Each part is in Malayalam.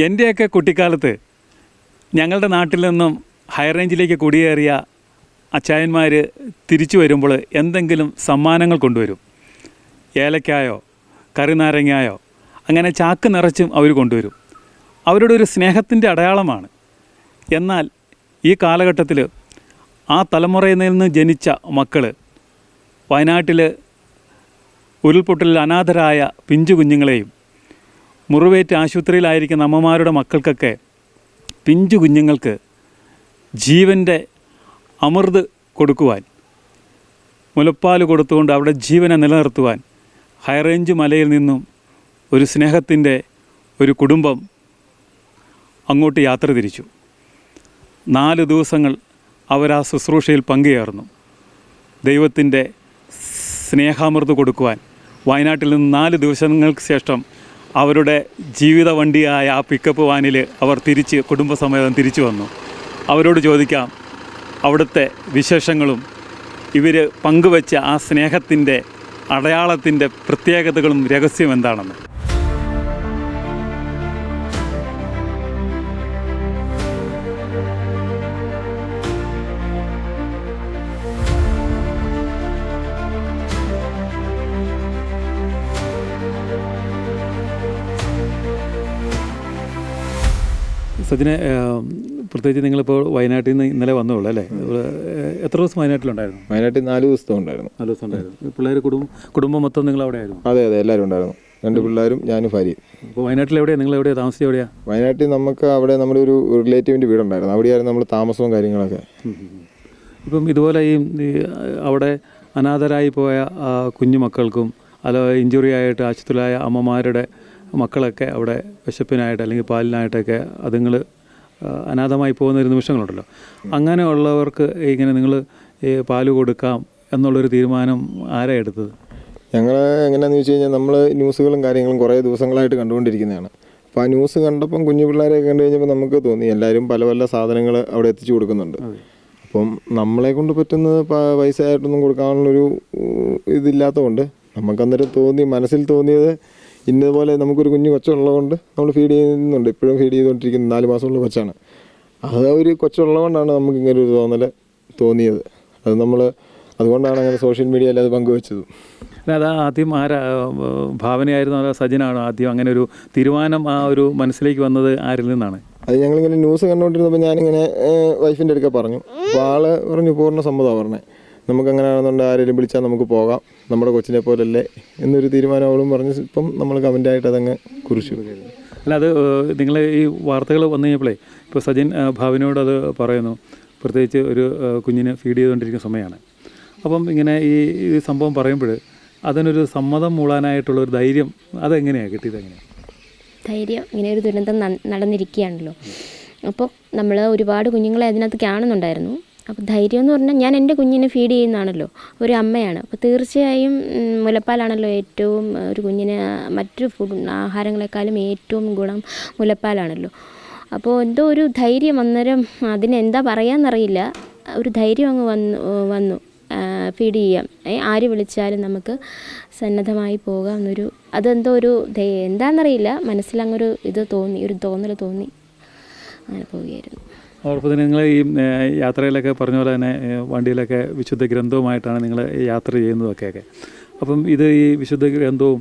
എന്റെയൊക്കെ കുട്ടിക്കാലത്ത് ഞങ്ങളുടെ നാട്ടിൽ നിന്നും ഹൈ റേഞ്ചിലേക്ക് കുടിയേറിയ അച്ചായന്മാർ തിരിച്ചു വരുമ്പോൾ എന്തെങ്കിലും സമ്മാനങ്ങൾ കൊണ്ടുവരും. ഏലക്കായോ കറിനാരങ്ങായോ അങ്ങനെ ചാക്ക് നിറച്ചും അവർ കൊണ്ടുവരും. അവരുടെ ഒരു സ്നേഹത്തിന്റെ അടയാളമാണ്. എന്നാൽ ഈ കാലഘട്ടത്തിൽ ആ തലമുറയിൽ നിന്ന് ജനിച്ച മക്കൾ വയനാട്ടിൽ ഉരുൾപൊട്ടലിൽ അനാഥരായ പിഞ്ചു കുഞ്ഞുങ്ങളെയും മുറിവേറ്റ് ആശുപത്രിയിലായിരിക്കുന്ന അമ്മമാരുടെ മക്കൾക്കൊക്കെ പിഞ്ചു കുഞ്ഞുങ്ങൾക്ക് ജീവന്റെ അമൃത് കൊടുക്കുവാൻ മുലപ്പാൽ കൊടുത്തുകൊണ്ട് അവിടെ ജീവനെ നിലനിർത്തുവാൻ ഹൈറേഞ്ച് മലയിൽ നിന്നും ഒരു സ്നേഹത്തിന്റെ ഒരു കുടുംബം അങ്ങോട്ട് യാത്ര തിരിച്ചു. നാല് ദിവസങ്ങൾ അവർ ആ ശുശ്രൂഷയിൽ പങ്കുചേർന്നു. ദൈവത്തിന്റെ സ്നേഹാമൃത് കൊടുക്കുവാൻ. വയനാട്ടിൽ നിന്ന് നാല് ദിവസങ്ങൾക്ക് ശേഷം അവരുടെ ജീവിത വണ്ടിയായ ആ പിക്കപ്പ് വാനിൽ അവർ തിരിച്ച് കുടുംബസമേതം തിരിച്ചു വന്നു. അവരോട് ചോദിക്കാം അവിടുത്തെ വിശേഷങ്ങളും ഇവർ പങ്കുവച്ച ആ സ്നേഹത്തിന്റെ അടയാളത്തിന്റെ പ്രത്യേകതകളും രഹസ്യം എന്താണെന്ന്. സജിനെ പ്രത്യേകിച്ച് നിങ്ങളിപ്പോൾ വയനാട്ടിൽ നിന്ന് ഇന്നലെ വന്നുള്ളൂ അല്ലേ? എത്ര ദിവസം വയനാട്ടിലുണ്ടായിരുന്നു? വയനാട്ടിൽ നാല് ദിവസം ഉണ്ടായിരുന്നു. നാല് ദിവസം ഉണ്ടായിരുന്നു. പിള്ളേർ കുടുംബം കുടുംബം മൊത്തം നിങ്ങൾ അവിടെ ആയിരുന്നു അതെ അതെ എല്ലാവരും ഉണ്ടായിരുന്നു. രണ്ട് പിള്ളേരും ഞാനും ഭാര്യയും. അപ്പോൾ വയനാട്ടിൽ എവിടെയാണ് നിങ്ങൾ എവിടെയാണ് താമസിച്ചത് എവിടെയാണ് വയനാട്ടിൽ നമുക്ക് അവിടെ നമ്മുടെ ഒരു റിലേറ്റീവിന്റെ വീടുണ്ടായിരുന്നു. അവിടെയായിരുന്നു നമ്മൾ താമസവും കാര്യങ്ങളൊക്കെ. ഇപ്പം ഇതുപോലെ ഈ അവിടെ അനാഥരായി പോയ കുഞ്ഞുമക്കൾക്കും കുഞ്ഞു മക്കൾക്കും അല്ല ഇഞ്ചുറി ആയിട്ട് ആശുപത്രിയിലായ അമ്മമാരുടെ മക്കളൊക്കെ അവിടെ വിശപ്പിനായിട്ട് അല്ലെങ്കിൽ പാലിനായിട്ടൊക്കെ അതുങ്ങൾ അനാഥമായി പോകുന്ന ഒരു നിമിഷങ്ങളുണ്ടല്ലോ. അങ്ങനെയുള്ളവർക്ക് ഇങ്ങനെ നിങ്ങൾ ഈ പാൽ കൊടുക്കാം എന്നുള്ളൊരു തീരുമാനം ആരാ എടുത്തത്? ഞങ്ങൾ എങ്ങനെയാണെന്ന് ചോദിച്ചു കഴിഞ്ഞാൽ നമ്മൾ ന്യൂസുകളും കാര്യങ്ങളും കുറേ ദിവസങ്ങളായിട്ട് കണ്ടുകൊണ്ടിരിക്കുന്നതാണ്. അപ്പോൾ ആ ന്യൂസ് കണ്ടപ്പം കുഞ്ഞു പിള്ളേരെയൊക്കെ കണ്ടു കഴിഞ്ഞപ്പോൾ നമുക്ക് തോന്നി എല്ലാവരും പല പല സാധനങ്ങൾ അവിടെ എത്തിച്ചു കൊടുക്കുന്നുണ്ട്. അപ്പം നമ്മളെ കൊണ്ട് പറ്റുന്നത് പൈസ ആയിട്ടൊന്നും കൊടുക്കാനുള്ളൊരു ഇതില്ലാത്തതുകൊണ്ട് നമുക്കന്നേരം തോന്നി മനസ്സിൽ തോന്നിയത് ഇന്നതുപോലെ നമുക്കൊരു കുഞ്ഞു കൊച്ചുള്ളതുകൊണ്ട് നമ്മൾ ഫീഡ് ചെയ്യുന്നുണ്ട്. ഇപ്പോഴും ഫീഡ് ചെയ്തുകൊണ്ടിരിക്കുന്ന നാല് മാസമുള്ള കൊച്ചാണ്. അത് ഒരു കൊച്ചുള്ളതുകൊണ്ടാണ് നമുക്ക് ഇങ്ങനെ ഒരു തോന്നൽ തോന്നിയത്. അത് നമ്മൾ അതുകൊണ്ടാണ് അങ്ങനെ സോഷ്യൽ മീഡിയയിൽ അത് പങ്കുവെച്ചത്. അല്ല, അത് ആദ്യം ആരാ ഭാവനയായിരുന്നു അതോ സജിനാണോ ആദ്യം അങ്ങനെ ഒരു തീരുമാനം ആ ഒരു മനസ്സിലേക്ക് വന്നത് ആരിൽ നിന്നാണ്? അത് ഞങ്ങളിങ്ങനെ ന്യൂസ് കണ്ടുകൊണ്ടിരുന്നപ്പോൾ ഞാനിങ്ങനെ വൈഫിന്റെ അടുക്ക പറഞ്ഞു. അപ്പോൾ ആൾ പറഞ്ഞു പൂർണ സമ്മതമാണ് പറഞ്ഞത് നമുക്ക് അങ്ങനെ ആണെന്നുണ്ട് ആരെങ്കിലും വിളിച്ചാൽ നമുക്ക് പോകാം. നമ്മുടെ കൊച്ചിനെ പോലല്ലേ എന്നൊരു തീരുമാനം അവളും പറഞ്ഞ്. ഇപ്പം നമ്മൾ കമന്റായിട്ട് അതങ്ങ് കുറിച്ചു. അല്ല അത് നിങ്ങൾ ഈ വാർത്തകൾ വന്നു കഴിഞ്ഞപ്പോഴേ ഇപ്പോൾ സജിൻ ഭാവിനോട് അത് പറയുന്നു. പ്രത്യേകിച്ച് ഒരു കുഞ്ഞിനെ ഫീഡ് ചെയ്തുകൊണ്ടിരിക്കുന്ന സമയമാണ്. അപ്പം ഇങ്ങനെ ഈ ഈ സംഭവം പറയുമ്പോൾ അതിനൊരു സമ്മതം മൂളാനായിട്ടുള്ള ഒരു ധൈര്യം അതെങ്ങനെയാണ് കിട്ടിയത് എങ്ങനെയാണ് ധൈര്യം ഇങ്ങനെ ഒരു ദുരന്തം നടന്നിരിക്കുകയാണല്ലോ. അപ്പോൾ നമ്മൾ ഒരുപാട് കുഞ്ഞുങ്ങളെ അതിനകത്ത് കാണുന്നുണ്ടായിരുന്നു. അപ്പോൾ ധൈര്യം എന്ന് പറഞ്ഞാൽ ഞാൻ എന്റെ കുഞ്ഞിനെ ഫീഡ് ചെയ്യുന്നതാണല്ലോ ഒരു അമ്മയാണ്. അപ്പോൾ തീർച്ചയായും മുലപ്പാലാണല്ലോ ഏറ്റവും ഒരു കുഞ്ഞിന് മറ്റു ഫുഡ് ആഹാരങ്ങളെക്കാളും ഏറ്റവും ഗുണം മുലപ്പാലാണല്ലോ. അപ്പോൾ എന്തോ ഒരു ധൈര്യം അന്നേരം അതിനെന്താ പറയാമെന്നറിയില്ല ഒരു ധൈര്യം അങ്ങ് വന്നു വന്നു ഫീഡ് ചെയ്യാം ആര് വിളിച്ചാലും നമുക്ക് സന്നദ്ധമായി പോകാം എന്നൊരു അതെന്തോ ഒരു എന്താണെന്നറിയില്ല മനസ്സിലങ്ങൊരു ഇത് തോന്നി ഒരു തോന്നൽ തോന്നി. അങ്ങനെ പോവുകയായിരുന്നു. അതോടൊപ്പം തന്നെ നിങ്ങൾ ഈ യാത്രയിലൊക്കെ പറഞ്ഞ പോലെ തന്നെ വണ്ടിയിലൊക്കെ വിശുദ്ധ ഗ്രന്ഥവുമായിട്ടാണ് നിങ്ങൾ യാത്ര ചെയ്യുന്നതൊക്കെയൊക്കെ. അപ്പം ഇത് ഈ വിശുദ്ധ ഗ്രന്ഥവും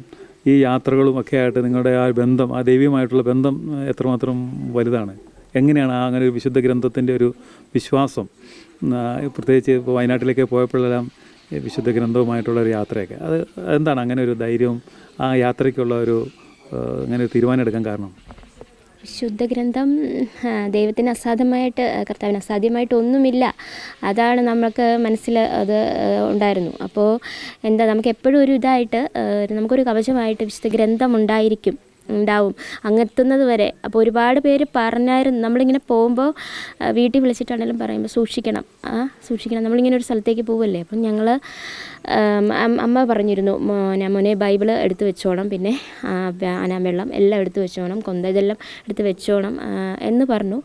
ഈ യാത്രകളും ഒക്കെ ആയിട്ട് നിങ്ങളുടെ ആ ബന്ധം ആ ദൈവീയമായിട്ടുള്ള ബന്ധം എത്രമാത്രം വലുതാണ്? എങ്ങനെയാണ് ആ അങ്ങനെ ഒരു വിശുദ്ധ ഗ്രന്ഥത്തിന്റെ ഒരു വിശ്വാസം? പ്രത്യേകിച്ച് ഇപ്പോൾ വയനാട്ടിലേക്ക് പോയപ്പോഴെല്ലാം വിശുദ്ധ ഗ്രന്ഥവുമായിട്ടുള്ള ഒരു യാത്രയൊക്കെ. അത് എന്താണ് അങ്ങനെ ഒരു ധൈര്യവും ആ യാത്രയ്ക്കുള്ള ഒരു അങ്ങനെ ഒരു തീരുമാനം എടുക്കാൻ കാരണം? ശുദ്ധ ഗ്രന്ഥം ആ, ദൈവത്തിന് അസാധ്യമായിട്ട് കർത്താവിന് അസാധ്യമായിട്ട് ഒന്നുമില്ല അതാണ് നമുക്ക് മനസ്സിൽ അത് ഉണ്ടായിരുന്നു. അപ്പോൾ എന്താ നമുക്ക് എപ്പോഴും ഒരു ഇതായിട്ട് നമുക്കൊരു കവചമായിട്ട് വിശുദ്ധ ഗ്രന്ഥം ഉണ്ടായിരിക്കും. ഉണ്ടാവും. അങ്ങെത്തുന്നത് വരെ. അപ്പോൾ ഒരുപാട് പേര് പറഞ്ഞായിരുന്നു. നമ്മളിങ്ങനെ പോകുമ്പോൾ വീട്ടിൽ വിളിച്ചിട്ടാണെങ്കിലും പറയുമ്പോൾ സൂക്ഷിക്കണം. ആ സൂക്ഷിക്കണം. നമ്മളിങ്ങനെ ഒരു സ്ഥലത്തേക്ക് പോവല്ലേ? അപ്പം ഞങ്ങൾ അമ്മ പറഞ്ഞിരുന്നു മോനെ മോനെ ബൈബിൾ എടുത്ത് വെച്ചോണം. പിന്നെ അനാവെള്ളം എല്ലാം എടുത്ത് വെച്ചോണം. കൊന്ത ഇതെല്ലാം എടുത്ത് വെച്ചോണം. എന്ന് പറഞ്ഞു.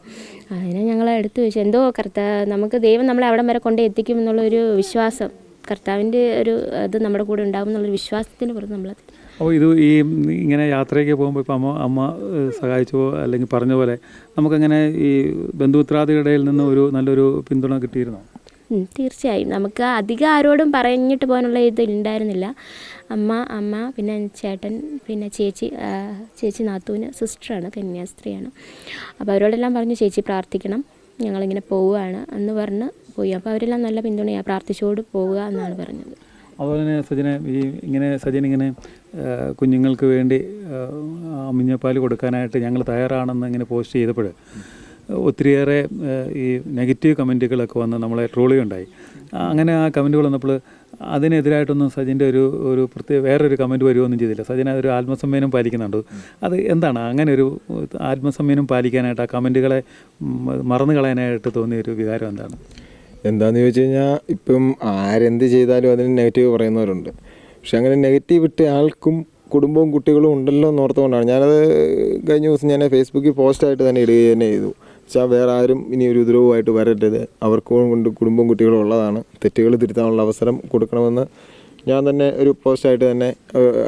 അതിനെ ഞങ്ങൾ എടുത്ത് വെച്ചു. എന്തോ കർത്താ നമുക്ക് ദൈവം നമ്മളെ അവിടം വരെ കൊണ്ട് എത്തിക്കും എന്നുള്ളൊരു വിശ്വാസം. കർത്താവിന്റെ ഒരു ഇത് നമ്മുടെ കൂടെ ഉണ്ടാകും എന്നുള്ളൊരു വിശ്വാസത്തിന് പുറത്ത് നമ്മൾ അപ്പോൾ ഇത് ഈ ഇങ്ങനെ യാത്രയ്ക്ക് പോകുമ്പോൾ ഇപ്പോൾ അമ്മ അമ്മ സഹായിച്ചോ അല്ലെങ്കിൽ പറഞ്ഞ പോലെ നമുക്കങ്ങനെ ഈ ബന്ധുമിത്രാദികളുടെ നിന്ന് ഒരു നല്ലൊരു പിന്തുണ കിട്ടിയിരുന്നോ? തീർച്ചയായും. നമുക്ക് അധികം ആരോടും പറഞ്ഞിട്ട് പോകാനുള്ള ഇത് ഉണ്ടായിരുന്നില്ല അമ്മ അമ്മ പിന്നെ ചേട്ടൻ പിന്നെ ചേച്ചി ചേച്ചി നാത്തൂന് സിസ്റ്ററാണ് കന്യാസ്ത്രീയാണ്. അപ്പോൾ അവരോടെല്ലാം പറഞ്ഞു ചേച്ചി പ്രാർത്ഥിക്കണം ഞങ്ങളിങ്ങനെ പോവുകയാണ് എന്ന് പറഞ്ഞ് പോയി. അപ്പോൾ അവരെല്ലാം നല്ല പിന്തുണയാണ് പ്രാർത്ഥിച്ചുകൊണ്ട് പോവുക എന്നാണ് പറഞ്ഞത്. അതുപോലെ തന്നെ സജിനെ ഈ ഇങ്ങനെ സജിൻ ഇങ്ങനെ ആ, കുഞ്ഞുങ്ങൾക്ക് വേണ്ടി അമ്മിഞ്ഞപ്പാൽ കൊടുക്കാനായിട്ട് ഞങ്ങൾ തയ്യാറാണെന്ന് ഇങ്ങനെ പോസ്റ്റ് ചെയ്തപ്പോൾ ഒത്തിരിയേറെ ഈ നെഗറ്റീവ് കമന്റുകളൊക്കെ വന്ന് നമ്മളെ ട്രോൾ ചെയ്യുണ്ടായി അങ്ങനെ ആ കമന്റുകൾ വന്നപ്പോൾ അതിനെതിരായിട്ടൊന്നും സജിന്റെ ഒരു ഒരു പ്രത്യേക വേറൊരു കമന്റ് വരുമൊന്നും ചെയ്തില്ല. സജിൻ അതൊരു ആത്മസംയമനം പാലിക്കുന്നുണ്ട്. അത് എന്താണ്? അങ്ങനെ ഒരു ആത്മസംയമനം പാലിക്കാനായിട്ട് ആ കമന്റുകളെ മറന്നു കളയാനായിട്ട് തോന്നിയ ഒരു വികാരം എന്താണ്? എന്താണെന്ന് ചോദിച്ചു കഴിഞ്ഞാൽ ഇപ്പം ആരെന്ത് ചെയ്താലും അതിന് നെഗറ്റീവ് പറയുന്നവരുണ്ട്. പക്ഷെ അങ്ങനെ നെഗറ്റീവ് ഇട്ട ആൾക്കും കുടുംബവും കുട്ടികളും ഉണ്ടല്ലോ എന്ന് ഓർത്തുകൊണ്ടാണ്. ഞാനത് കഴിഞ്ഞ ദിവസം ഞാൻ ഫേസ്ബുക്കിൽ പോസ്റ്റായിട്ട് തന്നെ ഇടുക തന്നെ ചെയ്തു. വെച്ചാൽ വേറെ ആരും ഇനി ഒരു ഉപദ്രവമായിട്ട് വരരുത്. അവർക്കും കൊണ്ട് കുടുംബവും കുട്ടികളും ഉള്ളതാണ്. തെറ്റുകൾ തിരുത്താനുള്ള അവസരം കൊടുക്കണമെന്ന് ഞാൻ തന്നെ ഒരു പോസ്റ്റായിട്ട് തന്നെ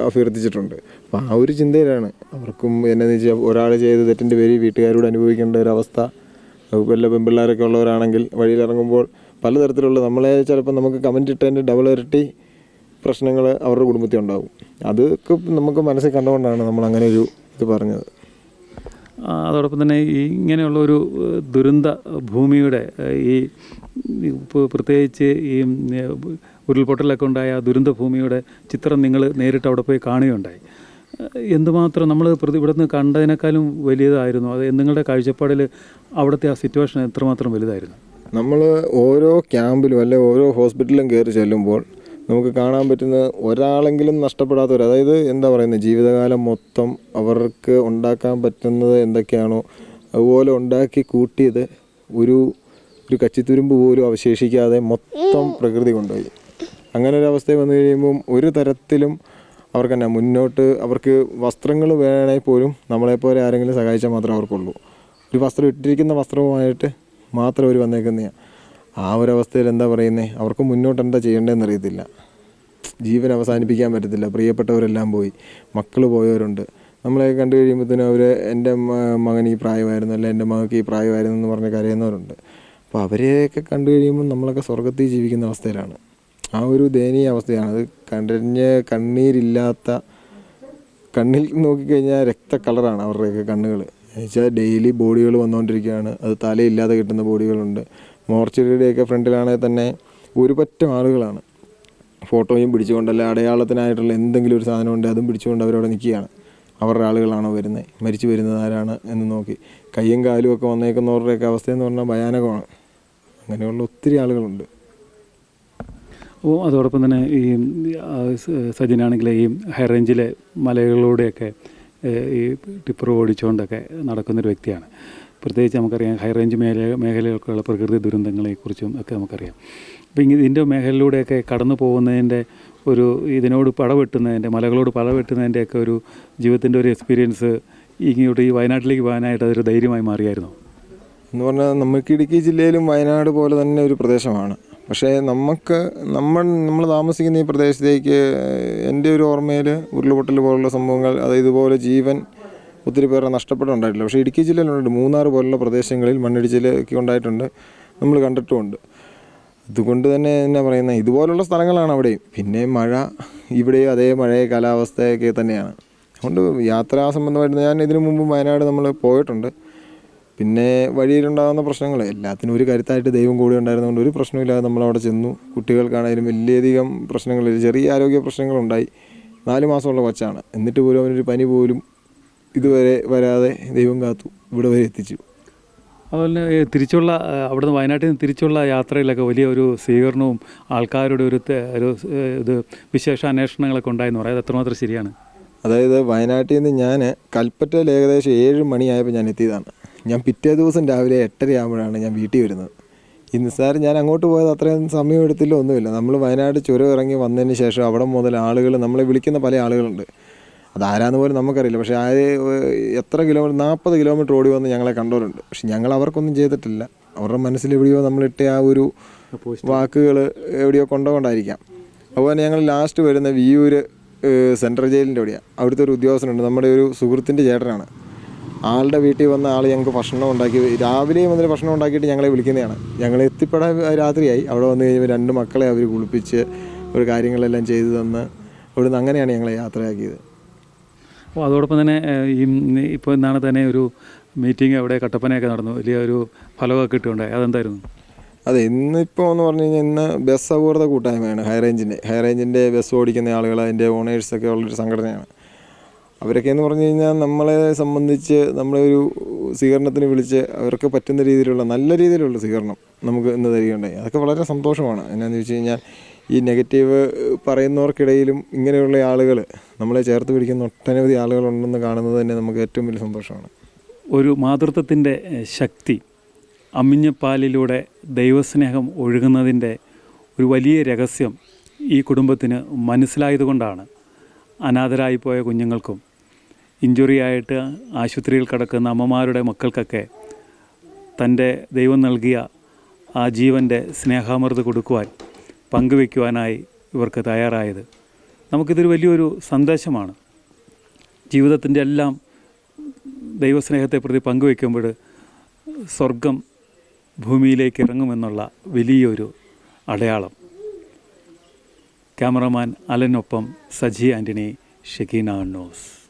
അഭ്യർത്ഥിച്ചിട്ടുണ്ട്. അപ്പോൾ ആ ഒരു ചിന്തയിലാണ്. അവർക്കും എന്നു വെച്ചാൽ ഒരാൾ ചെയ്ത് തെറ്റിന്റെ പേരിൽ വീട്ടുകാരോട് അനുഭവിക്കേണ്ട ഒരു അവസ്ഥ. വല്ല പെൺപിള്ളേരൊക്കെ ഉള്ളവരാണെങ്കിൽ വഴിയിലിറങ്ങുമ്പോൾ പലതരത്തിലുള്ള നമ്മളെ ചിലപ്പോൾ നമുക്ക് കമന്റ് ഇട്ടതിന്റെ ഡബിൾ ഇരട്ടി പ്രശ്നങ്ങൾ അവരുടെ കുടുംബത്തിൽ ഉണ്ടാകും അതൊക്കെ നമുക്ക് മനസ്സിൽ കണ്ടുകൊണ്ടാണ് നമ്മൾ അങ്ങനെ ഒരു ഇത് പറഞ്ഞത്. അതോടൊപ്പം തന്നെ ഈ ഇങ്ങനെയുള്ള ഒരു ദുരന്ത ഭൂമിയുടെ ഈ ഇപ്പോൾ പ്രത്യേകിച്ച് ഈ ഉരുൾപൊട്ടലൊക്കെ ഉണ്ടായ ആ ദുരന്ത ഭൂമിയുടെ ചിത്രം നിങ്ങൾ നേരിട്ട് അവിടെ പോയി കാണുകയുണ്ടായി. എന്തുമാത്രം നമ്മൾ പ്രതി ഇവിടുന്ന് കണ്ടതിനേക്കാളും വലിയതായിരുന്നു? അത് നിങ്ങളുടെ കാഴ്ചപ്പാടിൽ അവിടുത്തെ ആ സിറ്റുവേഷൻ എത്രമാത്രം വലുതായിരുന്നു? നമ്മൾ ഓരോ ക്യാമ്പിലും അല്ലെ ഓരോ ഹോസ്പിറ്റലിലും കയറി ചെല്ലുമ്പോൾ നമുക്ക് കാണാൻ പറ്റുന്ന ഒരാളെങ്കിലും നഷ്ടപ്പെടാത്തവർ അതായത് എന്താ പറയുന്നത് ജീവിതകാലം മൊത്തം അവർക്ക് ഉണ്ടാക്കാൻ പറ്റുന്നത് എന്തൊക്കെയാണോ അതുപോലെ ഉണ്ടാക്കി കൂട്ടിയത് ഒരു ഒരു കച്ചിത്തുരുമ്പ് പോലും അവശേഷിക്കാതെ മൊത്തം പ്രകൃതി കൊണ്ടുപോയി. അങ്ങനെ ഒരു അവസ്ഥ വന്നു കഴിയുമ്പം ഒരു തരത്തിലും അവർക്ക് തന്നെ മുന്നോട്ട് അവർക്ക് വസ്ത്രങ്ങൾ വേണമെങ്കിൽ പോലും നമ്മളെപ്പോലെ ആരെങ്കിലും സഹായിച്ചാൽ മാത്രമേ അവർക്കുള്ളൂ. ഒരു വസ്ത്രം ഇട്ടിരിക്കുന്ന വസ്ത്രവുമായിട്ട് മാത്രം അവർ വന്നേക്കുന്നതാണ് ആ ഒരു അവസ്ഥയിൽ എന്താ പറയുന്നത് അവർക്ക് മുന്നോട്ട് എന്താ ചെയ്യേണ്ടതെന്ന് അറിയത്തില്ല. ജീവൻ അവസാനിപ്പിക്കാൻ പറ്റത്തില്ല. പ്രിയപ്പെട്ടവരെല്ലാം പോയി. മക്കൾ പോയവരുണ്ട്. നമ്മളെ കണ്ടു കഴിയുമ്പോഴത്തേനും അവർ എന്റെ മകൻ ഈ പ്രായമായിരുന്നു അല്ല എന്റെ മകൾക്ക് ഈ പ്രായമായിരുന്നു എന്ന് പറഞ്ഞ് കരയുന്നവരുണ്ട്. അപ്പോൾ അവരെയൊക്കെ കണ്ടു കഴിയുമ്പോൾ നമ്മളൊക്കെ സ്വർഗത്തിൽ ജീവിക്കുന്ന അവസ്ഥയിലാണ്. ആ ഒരു ദയനീയ അവസ്ഥയാണ്. അത് കണ്ടറിഞ്ഞ് കണ്ണീരില്ലാത്ത കണ്ണിൽ നോക്കിക്കഴിഞ്ഞാൽ രക്ത കളറാണ് അവരുടെയൊക്കെ കണ്ണുകൾ എന്നുവെച്ചാൽ ഡെയിലി ബോഡികൾ വന്നുകൊണ്ടിരിക്കുകയാണ്. അത് തലയില്ലാതെ കിട്ടുന്ന ബോഡികളുണ്ട് മോർച്ചറിയുടെയൊക്കെ ഫ്രണ്ടിലാണെങ്കിൽ തന്നെ ഒരുപറ്റം ആളുകളാണ്. ഫോട്ടോയും പിടിച്ചുകൊണ്ടല്ല അടയാളത്തിനായിട്ടുള്ള എന്തെങ്കിലും ഒരു സാധനം ഉണ്ട് അതും പിടിച്ചുകൊണ്ട് അവരവിടെ നിൽക്കുകയാണ്. അവരുടെ ആളുകളാണോ വരുന്നത്? മരിച്ചു വരുന്നത് ആരാണ് എന്ന് നോക്കി. കയ്യും കാലും ഒക്കെ വന്നേക്കുന്നവരുടെയൊക്കെ അവസ്ഥയെന്ന് പറഞ്ഞാൽ ഭയാനകമാണ്. അങ്ങനെയുള്ള ഒത്തിരി ആളുകളുണ്ട്. അപ്പോൾ അതോടൊപ്പം തന്നെ ഈ സജിനാണെങ്കിൽ ഈ ഹൈറേഞ്ചിലെ മലകളിലൂടെയൊക്കെ ഈ ടിപ്പർ ഓടിച്ചുകൊണ്ടൊക്കെ നടക്കുന്നൊരു വ്യക്തിയാണ്. പ്രത്യേകിച്ച് നമുക്കറിയാം ഹൈ റേഞ്ച് മേഖല മേഖലകൾക്കുള്ള പ്രകൃതി ദുരന്തങ്ങളെക്കുറിച്ചും ഒക്കെ നമുക്കറിയാം. അപ്പോൾ ഇങ്ങനെ ഇതിന്റെ മേഖലയിലൂടെയൊക്കെ കടന്നു പോകുന്നതിന്റെ ഒരു ഇതിനോട് പടവെട്ടുന്നതിന്റെ മലകളോട് പടവെട്ടുന്നതിന്റെയൊക്കെ ഒരു ജീവിതത്തിന്റെ ഒരു എക്സ്പീരിയൻസ് ഇങ്ങോട്ട് ഈ വയനാട്ടിലേക്ക് പോകാനായിട്ട് അതൊരു ധൈര്യമായി മാറിയായിരുന്നു? എന്ന് പറഞ്ഞാൽ നമുക്ക് ഇടുക്കി ജില്ലയിലും വയനാട് പോലെ തന്നെ ഒരു പ്രദേശമാണ്. പക്ഷേ നമുക്ക് നമ്മൾ നമ്മൾ താമസിക്കുന്ന ഈ പ്രദേശത്തേക്ക് എന്റെ ഒരു ഓർമ്മയിൽ ഉരുൾപൊട്ടൽ പോലുള്ള സംഭവങ്ങൾ അത് ഇതുപോലെ ജീവൻ ഒത്തിരി പേരെ നഷ്ടപ്പെട്ടുണ്ടായിട്ടില്ല പക്ഷേ ഇടുക്കി ജില്ലയിലുണ്ട്. മൂന്നാർ പോലുള്ള പ്രദേശങ്ങളിൽ മണ്ണിടിച്ചിലൊക്കെ ഉണ്ടായിട്ടുണ്ട്. നമ്മൾ കണ്ടിട്ടുമുണ്ട്. അതുകൊണ്ട് തന്നെ എന്നാ പറയുന്നത് ഇതുപോലുള്ള സ്ഥലങ്ങളാണ് അവിടെയും. പിന്നെ മഴ ഇവിടെയും അതേ മഴയെ കാലാവസ്ഥയൊക്കെ തന്നെയാണ്. അതുകൊണ്ട് യാത്രാ സംബന്ധമായിട്ട് ഞാൻ ഇതിനു മുമ്പ് വയനാട് നമ്മൾ പോയിട്ടുണ്ട്. പിന്നെ വഴിയിലുണ്ടാകുന്ന പ്രശ്നങ്ങൾ എല്ലാത്തിനും ഒരു കരുത്തായിട്ട് ദൈവം കൂടി ഉണ്ടായിരുന്നതുകൊണ്ട് ഒരു പ്രശ്നമില്ലാതെ നമ്മളവിടെ ചെന്നു. കുട്ടികൾക്കാണെങ്കിലും വലിയധികം പ്രശ്നങ്ങളില്ല ചെറിയ ആരോഗ്യ പ്രശ്നങ്ങളുണ്ടായി. നാല് മാസമുള്ള കൊച്ചാണ്. എന്നിട്ട് പോലും അവനൊരു പനി പോലും ഇതുവരെ വരാതെ ദൈവം കാത്തു. ഇവിടെ വരെ എത്തിച്ചു. അതുപോലെ തന്നെ തിരിച്ചുള്ള അവിടുന്ന് വയനാട്ടിൽ നിന്ന് തിരിച്ചുള്ള യാത്രയിലൊക്കെ വലിയ ഒരു സ്വീകരണവും ആൾക്കാരുടെ ഒരു ഒരു ഇത് വിശേഷ അന്വേഷണങ്ങളൊക്കെ ഉണ്ടായെന്ന് പറയാം. അത് എത്രമാത്രം ശരിയാണ്? അതായത് വയനാട്ടിൽ നിന്ന് ഞാൻ കൽപ്പറ്റയിൽ ഏകദേശം ഏഴ് മണിയായപ്പോൾ ഞാൻ എത്തിയതാണ്. ഞാൻ പിറ്റേ ദിവസം രാവിലെ എട്ടര ആകുമ്പോഴാണ് ഞാൻ വീട്ടിൽ വരുന്നത്. ഈ നിസ്സാരം ഞാൻ അങ്ങോട്ട് പോയത് അത്രയും സമയം എടുത്തില്ല ഒന്നുമില്ല. നമ്മൾ വയനാട് ചുരം ഇറങ്ങി വന്നതിന് ശേഷം അവിടെ മുതൽ ആളുകൾ നമ്മളെ വിളിക്കുന്ന പല ആളുകളുണ്ട്. അതാരാന്ന് പോലും നമുക്കറിയില്ല. പക്ഷേ ആര് എത്ര കിലോമീറ്റർ നാൽപ്പത് കിലോമീറ്റർ ഓടി വന്ന് ഞങ്ങളെ കണ്ടവരുണ്ട്. പക്ഷെ ഞങ്ങൾ അവർക്കൊന്നും ചെയ്തിട്ടില്ല. അവരുടെ മനസ്സിൽ എവിടെയോ നമ്മളിട്ട ആ ഒരു വാക്കുകൾ എവിടെയോ കൊണ്ടുകൊണ്ടായിരിക്കാം അതുപോലെ ഞങ്ങൾ ലാസ്റ്റ് വരുന്ന വിയൂര് സെൻട്രൽ ജയിലിന്റെ അവിടെയാണ് അവിടുത്തെ ഒരു ഉദ്യോഗസ്ഥനുണ്ട്. നമ്മുടെ ഒരു സുഹൃത്തിന്റെ ചേട്ടനാണ്. ആളുടെ വീട്ടിൽ വന്ന ആൾ ഞങ്ങൾക്ക് ഭക്ഷണം ഉണ്ടാക്കി രാവിലെയും മുതൽ ഭക്ഷണം ഉണ്ടാക്കിയിട്ട് ഞങ്ങളെ വിളിക്കുന്നതാണ്. ഞങ്ങൾ എത്തിപ്പെടാൻ രാത്രിയായി. അവിടെ വന്ന് കഴിഞ്ഞപ്പോൾ രണ്ട് മക്കളെ അവർ കുളിപ്പിച്ച് ഒരു കാര്യങ്ങളെല്ലാം ചെയ്തു തന്ന് അവിടുന്ന് അങ്ങനെയാണ് ഞങ്ങളെ യാത്രയാക്കിയത്. അപ്പോൾ അതോടൊപ്പം തന്നെ ഈ ഇപ്പോൾ ഇന്നാണ് തന്നെ ഒരു മീറ്റിംഗ് അവിടെ കട്ടപ്പനയൊക്കെ നടന്നു. വലിയ ഒരു ഫലമൊക്കെ കിട്ടുകയുണ്ടായി. അതെന്തായിരുന്നു? അതെ ഇന്നിപ്പോൾ എന്ന് പറഞ്ഞു കഴിഞ്ഞാൽ ഇന്ന് ബസ് സൗഹൃദ കൂട്ടായ്മയാണ്. ഹൈ റേഞ്ചിന്റെ ഹൈ റേഞ്ചിന്റെ ബസ് ഓടിക്കുന്ന ആളുകൾ അതിന്റെ ഓണേഴ്സൊക്കെ ഉള്ളൊരു സംഘടനയാണ്. അവരൊക്കെ എന്ന് പറഞ്ഞു കഴിഞ്ഞാൽ നമ്മളെ സംബന്ധിച്ച് നമ്മളെ ഒരു സ്വീകരണത്തിന് വിളിച്ച് അവർക്ക് പറ്റുന്ന രീതിയിലുള്ള നല്ല രീതിയിലുള്ള സ്വീകരണം നമുക്ക് ഇന്ന് തരികയുണ്ടായി. അതൊക്കെ വളരെ സന്തോഷമാണ്. എന്നാന്ന് ചോദിച്ചു കഴിഞ്ഞാൽ ഈ നെഗറ്റീവ് പറയുന്നവർക്കിടയിലും ഇങ്ങനെയുള്ള ആളുകൾ നമ്മളെ ചേർത്ത് പിടിക്കുന്ന ഒട്ടനവധി ആളുകളുണ്ടെന്ന് കാണുന്നത് തന്നെ നമുക്ക് ഏറ്റവും വലിയ സന്തോഷമാണ്. ഒരു മാതൃത്വത്തിന്റെ ശക്തി അമ്മിഞ്ഞപ്പാലിലൂടെ ദൈവസ്നേഹം ഒഴുകുന്നതിന്റെ ഒരു വലിയ രഹസ്യം ഈ കുടുംബത്തിന് മനസ്സിലായതുകൊണ്ടാണ് അനാഥരായി പോയ കുഞ്ഞുങ്ങൾക്കും ഇഞ്ചുറി ആയിട്ട് ആശുപത്രിയിൽ കിടക്കുന്ന അമ്മമാരുടെ മക്കൾക്കൊക്കെ തന്റെ ദൈവം നൽകിയ ആ ജീവന്റെ സ്നേഹാമൃത് കൊടുക്കുവാൻ പങ്കുവയ്ക്കുവാനായി ഇവർക്ക് തയ്യാറായത്. നമുക്കിതൊരു വലിയൊരു സന്ദേശമാണ്. ജീവിതത്തിന്റെ എല്ലാം ദൈവസ്നേഹത്തെ പ്രതി പങ്കുവയ്ക്കുമ്പോൾ സ്വർഗം ഭൂമിയിലേക്ക് ഇറങ്ങുമെന്നുള്ള വലിയൊരു അടയാളം. ക്യാമറമാൻ അലനൊപ്പം സജി ആന്റണി ഷെഖീന ന്യൂസ്.